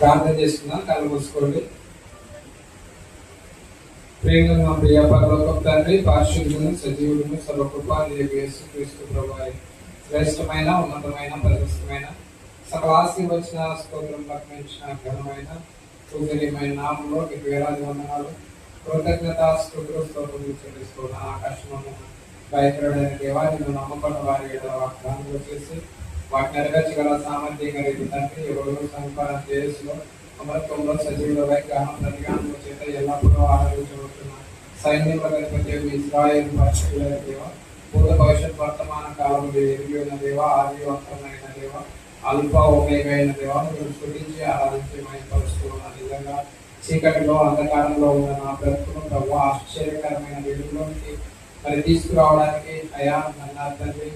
ప్రార్థన చేసుకుందాం కళ్ళు మూసుకోండి. ప్రేమ మా ప్రియ పరలోకం తండ్రి పార్షులను సజీవులను సర్వకృపాలు యేసు క్రీస్తు ప్రభావి శ్రేష్టమైన ఉన్నతమైన ప్రశస్తమైన సకల వచ్చిన స్తోత్రం లగ్నించిన ఘనమైన పూజనీయమైన నామంలో మీకు వేలాది వందనాలు. కృతజ్ఞత స్తోత్రం స్తోత్రం చెల్లిస్తున్న ఆకాశం భయకరమైన దేవాన్ని నమ్మకం వారి వాగ్దానం చేసి వాటిని నెరవేర్చగల సామర్థ్యం కలిగి తండ్రి ఎవరు సంపాదన చేసిన అమరత్వంలో సజీవుల వైజ్ఞానం ప్రతిగానం చేత ఎల్లప్పుడూ ఆరాధించబడుతున్న. సైన్యంలో గణపతి ఇస్రాయేల్ పరిస్థితుల దేవ పూర్వ భవిష్యత్ వర్తమాన కాలంలో ఎరిగిన దేవ ఆదివంతమైన దేవ అల్ప ఉమేమైన దేవాన్ని మీరు స్థుతించి ఆరాధించి మైపరుస్తూ ఉన్న నిజంగా చీకటిలో అంధకారంలో ఉన్న నా బ్రతుకును ప్రభు ఆశ్చర్యకరమైన వెలుగులోకి మరి తీసుకురావడానికి అయా నన్న తండ్రి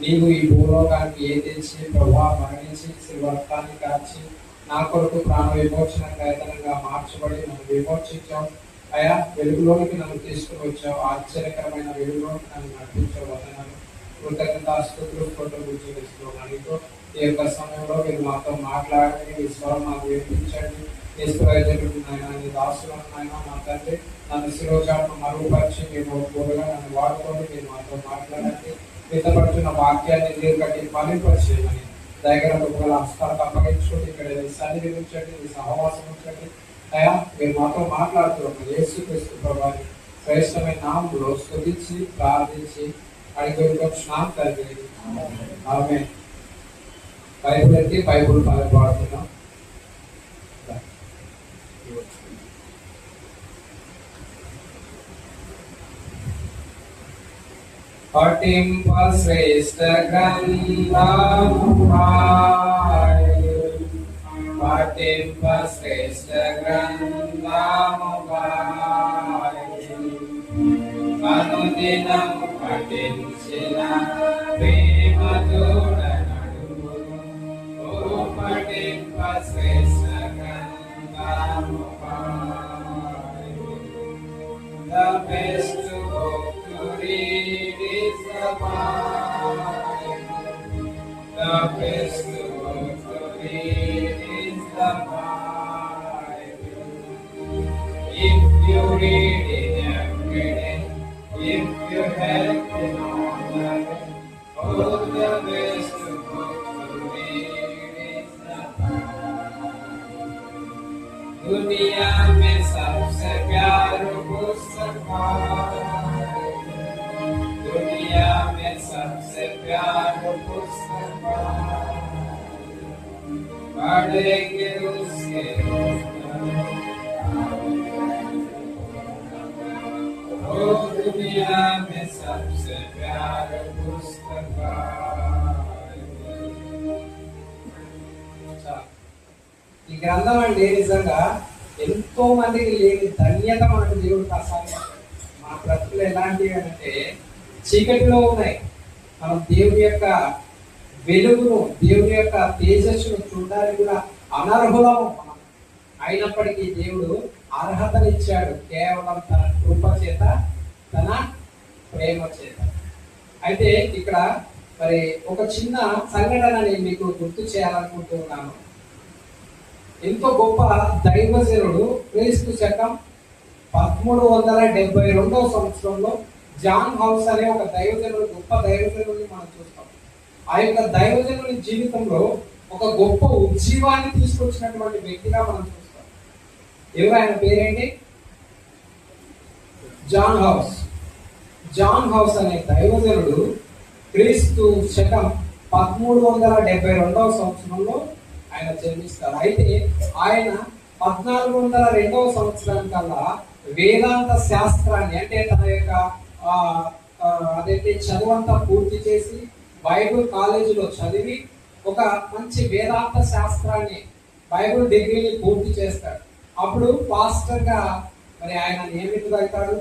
నీవు ఈ భూలోకానికి ఏ తెచ్చి ప్రభా మరణించి శ్రీవర్తాన్ని కాచి నా కొరకు ప్రాణ విమోచన ప్రయత్నంగా మార్చబడి నన్ను విమోచించావు. అయా వెలుగులోనికి నన్ను తీసుకుని వచ్చావు. ఆశ్చర్యకరమైన వెలుగులోకి నన్ను నడిపించావు. వదనాలు కృతజ్ఞత స్థుతులు ఫోటోలు ఈ యొక్క సమయంలో మీరు మాతో మాట్లాడండి మీ స్వరం మాకు వినిపించండి. ఈశ్వరజనుడు నాయన నీ దాసులను నాయన మా తండ్రి నన్ను శిరోజాలను మరుగుపరిచి మీరు నన్ను వాడుకోండి. మీరు మాతో మాట్లాడండి. మితపడుతున్న వాక్యాన్ని మీరు కట్టి ఫలింపచేయమని దగ్గర ఒకవేళ హస్తాలకు అప్పగించుకోండి ఇక్కడ మీ సన్నిధి ఉంచండి మీ సహవాసం ఉంచండి అయా మీరు మాతో మాట్లాడుతున్నారు యేసు క్రీస్తు ప్రభావి శ్రేష్టమైన నామంలో స్థుతించి ప్రార్థించి అడిగి స్నానం కలిగి. ఆమె బైబుల్ ఎత్తి బైబుల్ పాడుతున్నాం. పఠింప శ్రేష్ట గ్రంథము పఠింప శ్రేష్ట గ్రంథము అనుదినము పఠించిన ప్రేమ ఓ పఠింప శ్రేష్ట The best दुनिया में सबसे प्यारा पुस्तक पढ़ेंगे उसके ओ दुनिया में सबसे प्यारा पुस्तक है। ఈ గ్రంథం అండి నిజంగా ఎంతో మందికి లేని ధన్యత మనకు దేవుడు ప్రసాదించాడు మన బ్రతుకులు ఎలాంటివి అంటే చీకటిలో ఉన్నాయి మనం దేవుని యొక్క వెలుగును దేవుని యొక్క తేజస్సును చూడడానికి కూడా అనర్హులము మనం. అయినప్పటికీ దేవుడు అర్హతనిచ్చాడు. కేవలం తన కృప చేత తన ప్రేమ చేత. అయితే ఇక్కడ మరి ఒక చిన్న సంఘటన నేను మీకు గుర్తు చేయాలనుకుంటున్నాను ఎంతో గొప్ప దైవజనుడు క్రీస్తు శకం పదమూడు వందల డెబ్బై రెండవ సంవత్సరంలో జాన్ హౌస్ అనే ఒక దైవజనుడు గొప్ప దైవజనుడిని మనం చూస్తాం. ఆ యొక్క దైవజనుడి జీవితంలో ఒక గొప్ప ఉజ్జీవాన్ని తీసుకొచ్చినటువంటి వ్యక్తిగా మనం చూస్తాం. ఎవరు ఆయన పేరేంటి? John house. జాన్ హౌస్ అనే దైవజనుడు క్రీస్తు శకం పదమూడు వందల డెబ్బై రెండవ సంవత్సరంలో ఆయన జన్మిస్తారు అయితే ఆయన పద్నాలుగు వందల రెండవ సంవత్సరం కల్లా వేదాంత శాస్త్రాన్ని అంటే తన యొక్క అదైతే చదువంతా పూర్తి చేసి బైబుల్ కాలేజీలో చదివి ఒక మంచి వేదాంత శాస్త్రాన్ని బైబుల్ డిగ్రీని పూర్తి చేస్తాడు. అప్పుడు పాస్టర్గా మరి ఆయన నియమితుడవుతాడు.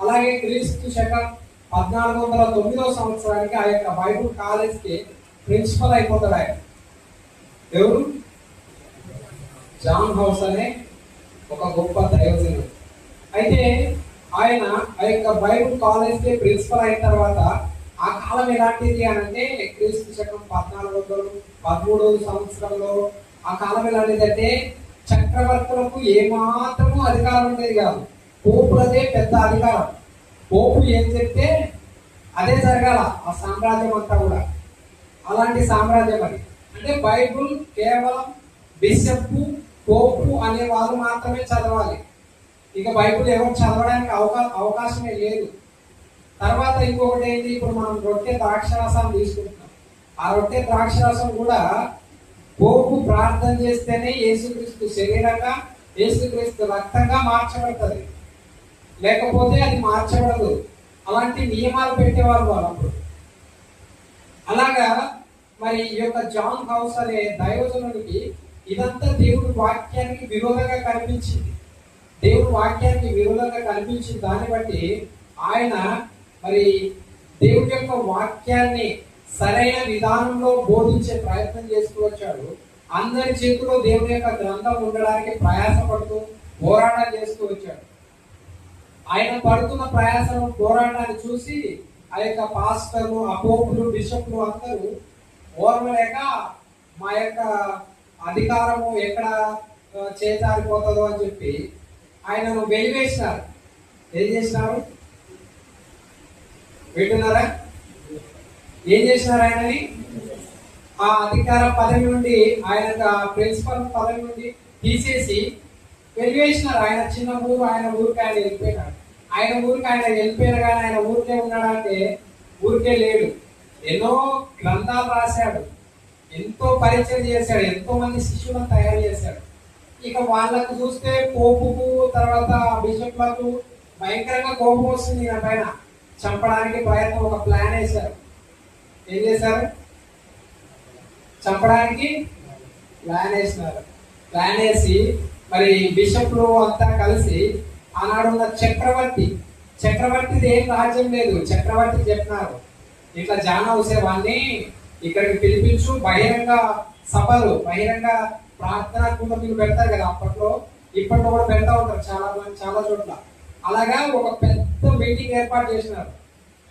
అలాగే క్రీస్తు శకం పద్నాలుగు వందల తొమ్మిదవ సంవత్సరానికి ఆ యొక్క బైబుల్ కాలేజ్కి ప్రిన్సిపల్ అయిపోతాడు ఆయన. ఎవరు? జాన్ హౌస్ అనే ఒక గొప్ప దైవజనుడు. అయితే ఆయన ఆ యొక్క బైబుల్ కాలేజ్కి ప్రిన్సిపల్ అయిన తర్వాత ఆ కాలం ఎలాంటిది అని అంటే క్రీస్తు శకం పద్నాలుగు వందలు పదమూడు సంవత్సరంలో ఆ కాలం ఎలాంటిది అంటే చక్రవర్తులకు ఏమాత్రము అధికారం ఉండేది కాదు. పోపులదే పెద్ద అధికారం. పోపు ఏం చెప్తే అదే జరగాల ఆ సామ్రాజ్యం అంతా కూడా. అలాంటి సామ్రాజ్యం అది. అంటే బైబుల్ కేవలం బిషప్ పోపు అనే వాళ్ళు మాత్రమే చదవాలి. ఇక బైబుల్ ఎవరు చదవడానికి అవకా అవకాశమే లేదు. తర్వాత ఇంకొకటి ఏంటి? ఇప్పుడు మనం రొట్టె ద్రాక్షరసం తీసుకుంటున్నాం. ఆ రొట్టె ద్రాక్షరసం కూడా పోపు ప్రార్థన చేస్తేనే యేసుక్రీస్తు శరీరంగా యేసుక్రీస్తు రక్తంగా మార్చబడుతుంది. లేకపోతే అది మార్చబడదు. అలాంటి నియమాలు పెట్టేవారు వాళ్ళు అలాగా మరి ఈ యొక్క జాన్ హౌస్ అనే దైవజనుడికి ఇదంతా దేవుడి వాక్యానికి విరోధంగా కనిపించింది. దేవుడి వాక్యానికి విరోధంగా కనిపించిన దాన్ని బట్టి ఆయన మరి దేవుడి యొక్క వాక్యాన్ని సరైన విధానంలో బోధించే ప్రయత్నం చేస్తూ వచ్చాడు. అందరి చేతిలో దేవుని యొక్క గ్రంథం ఉండడానికి ప్రయాసపడుతూ పోరాటం చేస్తూ వచ్చాడు. ఆయన పడుతున్న ప్రయాసం పోరాటాన్ని చూసి ఆ యొక్క పాస్టర్లు అపోపులు బిషప్లు అందరూ ఓర్వలేక మా యొక్క అధికారము ఎక్కడ చేతారిపోతుందో చేజారిపోతుందో అని చెప్పి ఆయనను వెలివేసినారు ఏం చేసినారు? వింటున్నారా ఏం చేసినారు ఆయనని? ఆ అధికార పదవి నుండి ఆయన ప్రిన్సిపల్ పదవి నుండి తీసేసి వెలివేసినారు. ఆయన చిన్న ఊరు ఆయన ఊరికి ఆయన వెళ్ళిపోయినాడు. ఆయన ఊరికి ఆయన వెళ్ళిపోయిన కానీ ఆయన ఊరికే ఉన్నాడంటే ఊరికే లేడు. ఎన్నో గ్రంథాలు రాశాడు. ఎంతో పరిచయం చేశాడు. ఎంతో మంది శిష్యులను తయారు చేశాడు. ఇక వాళ్ళకు చూస్తే కోపుకు తర్వాత బిషప్లకు భయంకరంగా కోపం వస్తుంది నా పైన. చంపడానికి ప్రయత్నం ఒక ప్లాన్ వేశారు. ఏం చేశారు? చంపడానికి ప్లాన్ వేసినారు. ప్లాన్ వేసి మరి బిషప్లు అంతా కలిసి ఆనాడు ఉన్న చక్రవర్తి చక్రవర్తిది ఏం రాజ్యం లేదు. చక్రవర్తి చెప్పినారు. ఇట్లా జాన వాడిని ఇక్కడికి పిలిపించు బహిరంగ సభలు బహిరంగ ప్రార్థనా మీరు పెడతారు కదా అప్పట్లో. ఇప్పట్లో కూడా పెడతా ఉంటారు చాలా మంది చాలా చోట్ల. అలాగా ఒక పెద్ద మీటింగ్ ఏర్పాటు చేసినారు.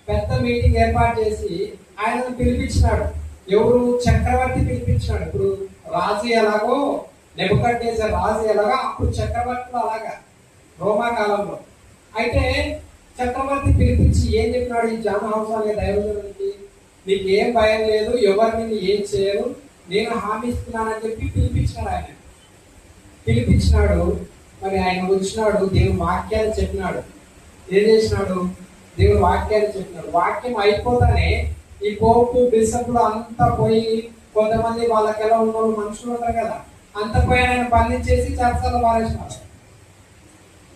పెద్ద మీటింగ్ ఏర్పాటు చేసి ఆయనను పిలిపించినాడు. ఎవరు? చక్రవర్తి పిలిపించినాడు. ఇప్పుడు రాజు ఎలాగో నెబద్ రాజు ఎలాగో అప్పుడు చక్రవర్తులు అలాగా రోమా కాలంలో. అయితే చక్రవర్తి పిలిపించి ఏం చెప్పినాడు ఈ జాన హౌస్ దైవజనుడికి నీకు ఏం భయం లేదు ఎవరిని ఏం చేయరు నేను హామీ ఇస్తున్నానని చెప్పి పిలిపించినాడు ఆయన. పిలిపించినాడు మరి ఆయన వచ్చినాడు దేవుని వాక్యాలు చెప్పినాడు. ఏం చేసినాడు? దేవుని వాక్యాలు చెప్పినాడు. వాక్యం అయిపోతానే ఈ పోపు బిషప్లు అంతా పోయి కొంతమంది వాళ్ళకి ఎలా ఉన్న మనుషులు ఉంటారు కదా అంత పోయి ఆయన బంధించేసి చర్చలో పారేసినారు.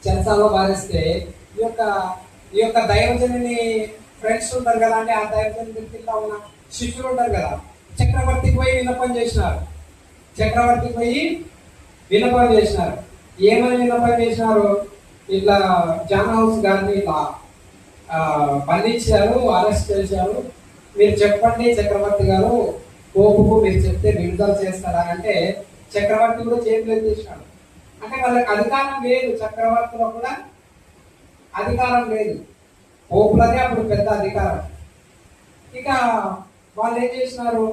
చర్చలో పారేస్తే ఈ యొక్క ఈ యొక్క దైవజనుని ఫ్రెండ్స్ ఉంటారు కదా అంటే ఆ దైవజనుని కింద ఉన్న శిష్యులు ఉంటారు కదా చక్రవర్తికి పోయి విన్నపం చేసినారు. చక్రవర్తికి పోయి విన్నపం చేసినారు. ఏమని విన్నపం చేసినారు? ఇట్లా జాన్ హౌస్ గారిని ఇట్లా బంధించారు అరెస్ట్ చేశారు. మీరు చెప్పండి చక్రవర్తి గారు పోపుకు మీరు చెప్తే విడుదల చేస్తారా అంటే చక్రవర్తి కూడా చేతులు ఎత్తేసినాడు అంటే వాళ్ళకి అధికారం లేదు చక్రవర్తిలో కూడా అధికారం లేదు. పోపులదే అప్పుడు పెద్ద అధికారం. ఇక వాళ్ళు ఏం చేసినారు?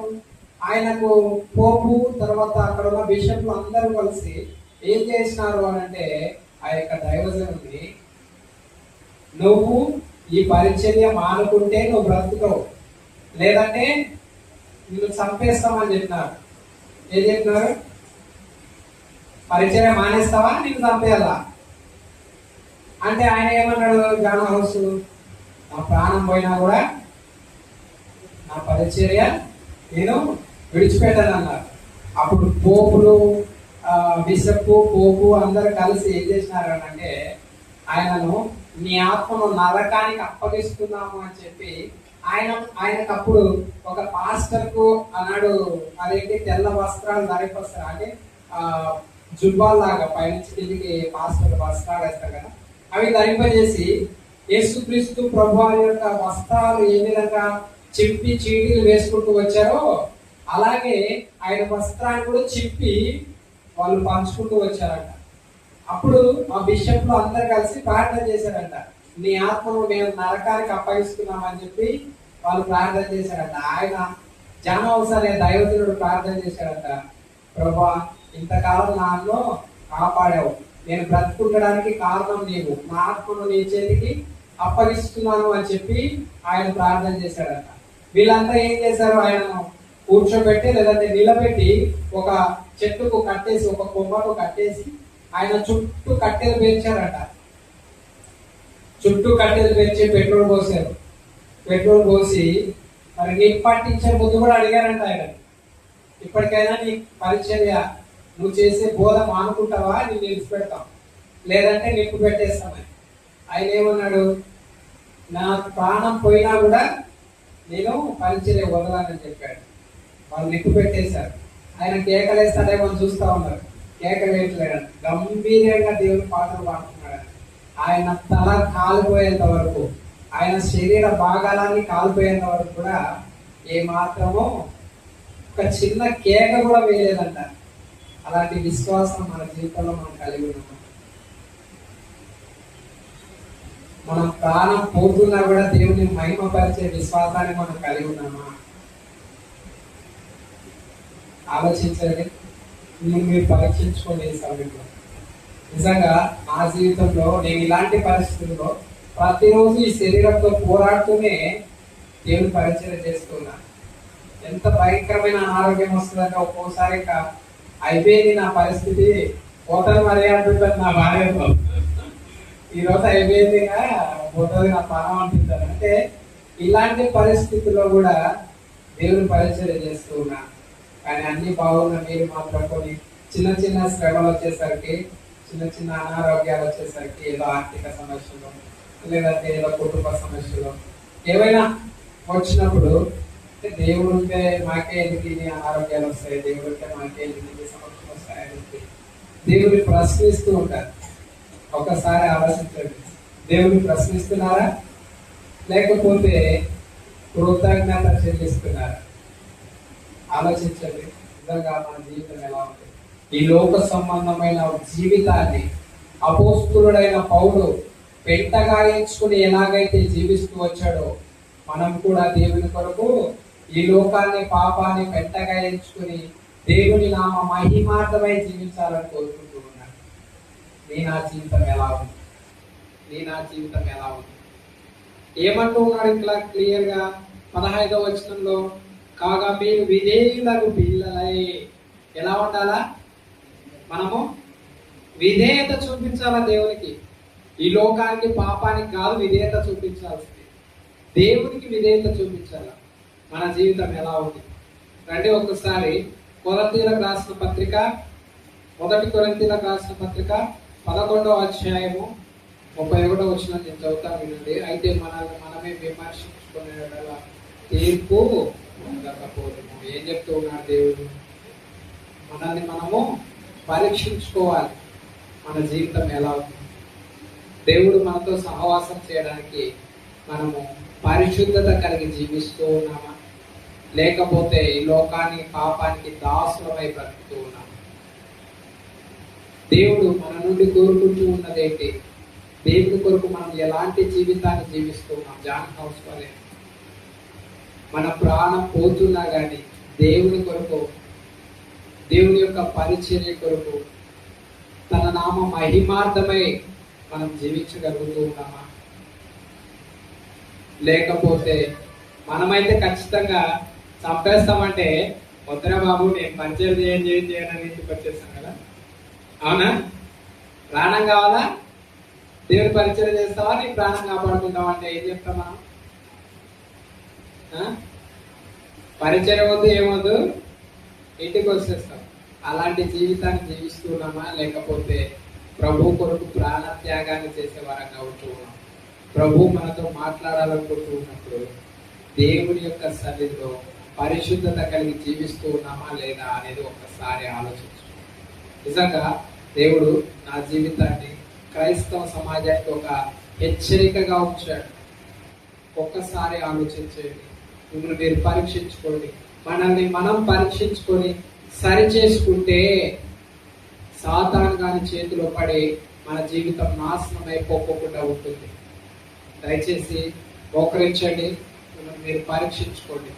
ఆయనకు పోపు తర్వాత అక్కడ ఉన్న బిషప్లు అందరూ కలిసి ఏం చేసినారు అని అంటే ఆ యొక్క దైవజనుని నువ్వు ఈ పరిచర్య మానుకుంటే నువ్వు బ్రతుకవు. లేదంటే నిన్ను చంపేస్తామని చెప్పినారు. ఏం చెప్పినారు? పరిచర్య మానేస్తావా? నిన్ను చంపేయాలా? అంటే ఆయన ఏమన్నాడు జాన హౌస్ నా ప్రాణం పోయినా కూడా నా పరిచర్య నేను విడిచిపెట్టాను అన్నారు అప్పుడు పోపులు బిషప్ పోపు అందరు కలిసి ఏం చేసినారు అంటే ఆయనను నీ ఆత్మను నరకానికి అప్పగిస్తున్నాము అని చెప్పి ఆయన ఆయనకు అప్పుడు ఒక పాస్టర్కు అన్నాడు అదేంటి? తెల్ల వస్త్రాలు ధరిపస్తారు అంటే జుబ్బాల్ లాగా పైనుంచి కిందికి పాస్టర్ వస్త్రాలు వేస్తారు కదా అవి ధరింపజేసి యేసుక్రీస్తు ప్రభు యొక్క వస్త్రాలు ఏ విధంగా చిప్పి చీటీలు వేసుకుంటూ వచ్చారో అలాగే ఆయన వస్త్రాన్ని కూడా చిప్పి వాళ్ళు పంచుకుంటూ వచ్చారంట. అప్పుడు ఆ బిషప్లు అందరు కలిసి ప్రార్థన చేశారంట. నీ ఆత్మను మేము నరకానికి అప్పగిస్తున్నామని చెప్పి వాళ్ళు ప్రార్థన చేశారంట. ఆయన జనం అనే దైవజనుడు ప్రార్థన చేశాడంట ప్రభా ఇంతకాలం నాలో కాపాడావు. నేను బ్రతుకుండడానికి కారణం నీవు. నా ఆత్మను నీ చేతికి అప్పగిస్తున్నాను అని చెప్పి ఆయన ప్రార్థన చేశాడంట వీళ్ళంతా ఏం చేశారు? ఆయనను కూర్చోబెట్టి లేదంటే నిలబెట్టి ఒక చెట్టుకు కట్టేసి ఒక కొమ్మకు కట్టేసి ఆయన చుట్టూ కట్టెలు పేర్చారట. చుట్టూ కట్టెలు పేర్చి పెట్రోల్ పోసారు. పెట్రోల్ పోసి మరి నీకు పట్టించే ముందు కూడా అడిగారంట ఆయన. ఇప్పటికైనా నీ పరిచర్య నువ్వు చేసే బోధ మానుకుంటావా? నేను నిలిచిపెడతాం లేదంటే నిప్పు పెట్టేస్తామని. ఆయన ఏమన్నాడు? నా ప్రాణం పోయినా కూడా నేను పరిచర్య వదలాలని చెప్పాడు. వాళ్ళు నిప్పు పెట్టేశారు. ఆయన కేకలేస్తాడేమో చూస్తూ ఉన్నారు కేకలేట్లేడు గంభీరంగా దేవుని పాటలు పాడుతున్నాడు. ఆయన తల కాలిపోయేంత వరకు ఆయన శరీర భాగాలన్నీ కాలిపోయేంత వరకు కూడా ఏమాత్రమో ఒక చిన్న కేక కూడా వేయలేదంట. అలాంటి విశ్వాసం మన జీవితంలో మనం కలిగి ఉన్నాం. మనం ప్రాణం పోతున్నా కూడా దేవుని మహిమపరిచే విశ్వాసాన్ని మనం కలిగి ఉన్నామా? ఆలోచించండి. మీరు మీరు పరీక్షించుకోండి ఈ సమయంలో నిజంగా నా జీవితంలో నేను ఇలాంటి పరిస్థితుల్లో ప్రతిరోజు ఈ శరీరంతో పోరాడుతూనే దేవుని పరిచయం చేస్తున్నా. ఎంత భయంకరమైన అనారోగ్యం వస్తుందంటే ఒక్కోసారి ఇంకా అయిపోయింది నా పరిస్థితి. పోతాను మరి అంటుంటారు నా భార్యతో ఈ రోజు అయిపోయింది పోతుంది నా ప్రాణం అంటుంటారు. అంటే ఇలాంటి పరిస్థితుల్లో కూడా దేవుని పరిచయం చేస్తూ ఉన్నాను కానీ అన్ని బాగున్న మీరు మాత్రం కొన్ని చిన్న చిన్న శ్రమలు వచ్చేసరికి చిన్న చిన్న అనారోగ్యాలు వచ్చేసరికి ఏదో ఆర్థిక సమస్యలు లేదంటే ఏదో కుటుంబ సమస్యలు. ఏవైనా వచ్చినప్పుడు దేవుడు ఉంటే మాకే ఎందుకు ఇన్ని అనారోగ్యాలు వస్తాయి? దేవుడు ఉంటే మాకే ఎందుకు ఇన్ని సమస్యలు వస్తాయని దేవుడిని ప్రశ్నిస్తూ ఉంటారు. ఒకసారి ఆలోచించండి. దేవుడిని ప్రశ్నిస్తున్నారా? లేకపోతే కృతజ్ఞత చెల్లిస్తున్నారా? ఆలోచించండి. నిజంగా మన జీవితం ఎలా ఉంటుంది? ఈ లోక సంబంధమైన జీవితాన్ని అపోస్తులుడైన పౌలు పెంటగాయించుకుని ఎలాగైతే జీవిస్తూ వచ్చాడో మనం కూడా దేవుని కొరకు ఈ లోకాన్ని పాపాన్ని పెంటగాయించుకుని దేవుని నామ మహిమార్థమై జీవించాలని కోరుకుంటూ ఉన్నాను. నీ నా జీవితం ఎలా ఉంది? నీ నా జీవితం ఎలా ఉంది? ఏమంటూ ఉన్నాడు ఇట్లా క్లియర్గా? పదహైదవ వచనంలో కాగా మీరు విధేయులకు పిల్లలై. ఎలా ఉండాలా? మనము విధేయత చూపించాలా దేవునికి? ఈ లోకానికి పాపానికి కాదు విధేయత చూపించాల్సింది. దేవునికి విధేయత చూపించాలా? మన జీవితం ఎలా ఉంది? రండి ఒకసారి కొరంతీలకు రాసిన పత్రిక మొదటి కొరంతీలకు రాసిన పత్రిక పదకొండవ అధ్యాయము ముప్పై ఒకటో వచ్చిన నేను చదువుతా వినండి. అయితే మనల్ని మనమే విమర్శించుకునే తీర్పు ఉండకపోవడము ఏం చెప్తూ ఉన్నాడు దేవుడు? మనల్ని మనము పరీక్షించుకోవాలి. మన జీవితం ఎలా ఉంది? దేవుడు మనతో సహవాసం చేయడానికి మనము పరిశుద్ధత కలిగి జీవిస్తూ ఉన్నామా? లేకపోతే ఈ లోకానికి పాపానికి దాసులమై బ్రతుకుతూ ఉన్నాము? దేవుడు మన నుండి కోరుకుంటూ ఉన్నదేంటి? దేవుడి కొరకు మనం ఎలాంటి జీవితాన్ని జీవిస్తున్నాం జాన్ హౌస్ వలె మన ప్రాణం పోతున్నా కానీ దేవుని కొరకు దేవుని యొక్క పరిచర్య కొరకు తన నామ మహిమార్థమై మనం జీవించగలుగుతూ ఉన్నామా? లేకపోతే మనమైతే ఖచ్చితంగా చంపేస్తామంటే వద్దరా బాబు నేను పరిచయం చేయండి చేయని చేయండి అని కదా? అవునా? ప్రాణం కావాలా? దేవుని పరిచయం చేస్తావా? నీ ప్రాణం కాపాడుకుంటావా అంటే ఏం చెప్తామా పరిచయం వద్దు ఏమొద్దు? ఇంటికి వచ్చేస్తాం. అలాంటి జీవితాన్ని జీవిస్తున్నామా లేకపోతే ప్రభు కొరకు ప్రాణ త్యాగాన్ని చేసే వారంగా ఉంటూ ఉన్నాం. ప్రభు మనతో మాట్లాడాలనుకుంటూ ఉన్నప్పుడు దేవుని యొక్క సన్నిధిలో పరిశుద్ధత కలిగి జీవిస్తూ ఉన్నామా లేదా అనేది ఒక్కసారి ఆలోచించు. నిజంగా దేవుడు నా జీవితాన్ని క్రైస్తవ సమాజానికి ఒక హెచ్చరికగా ఉంచాడు. ఒక్కసారి ఆలోచించండి మిమ్మల్ని మీరు పరీక్షించుకోండి. మనల్ని మనం పరీక్షించుకొని సరి చేసుకుంటే సాతాన్ గాని చేతిలో పడి మన జీవితం నాశనం అయిపోకుండా ఉంటుంది. దయచేసి మోకరించండి మిమ్మల్ని మీరు పరీక్షించుకోండి.